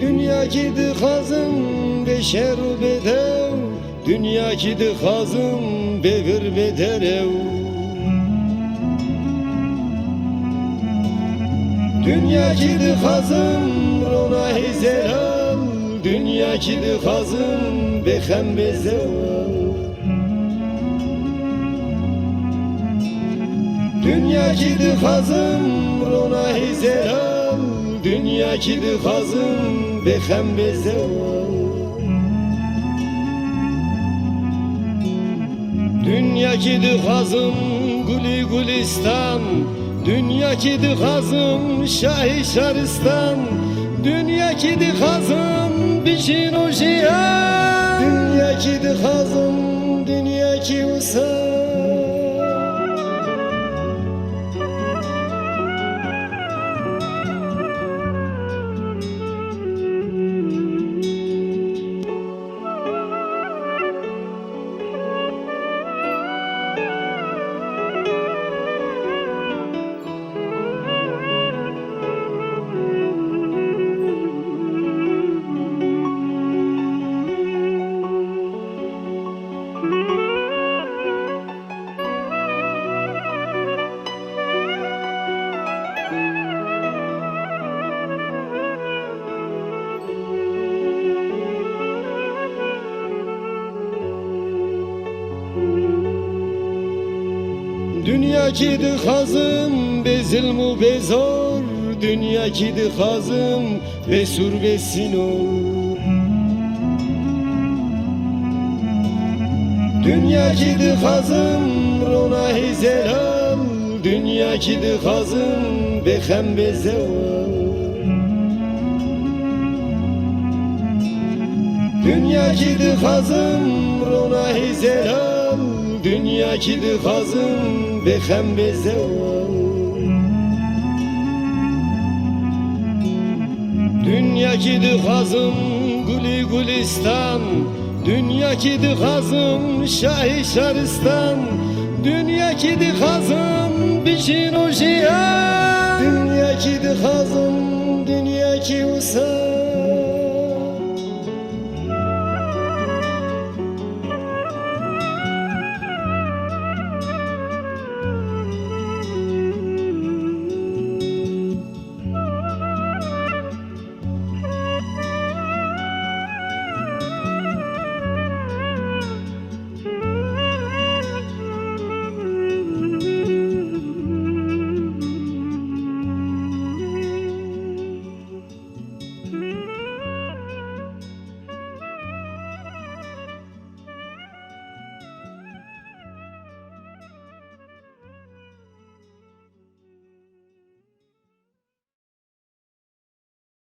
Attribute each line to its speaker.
Speaker 1: Dünya gidi kazım beşer bedev. Dünya gidi kazım bevir bederev. Dünya gidi kazım rona hizelal Dünya gidi kazım bexem bezeval Dünya gidi kazım rona hizelal Dünya gidi kazım bexem bezeval Dünya gidi kazım guli gulistan. Dünya gidi kazım şahi şaristan. Dünya gidi kazım biçin o jiyan Dünya gidi kazım Dünya kidi kazım bezil mu bezor Dünya kidi kazım besur besinor Dünya kidi kazım rona hizelal. Dünya kidi kazım bexem bezeval Dünya kidi kazım rona hizelal. Dünya kidi kazım bexem bezeval Dünya kidi kazım guli gulistan Dünya kidi kazım şahi şaristan Dünya kidi kazım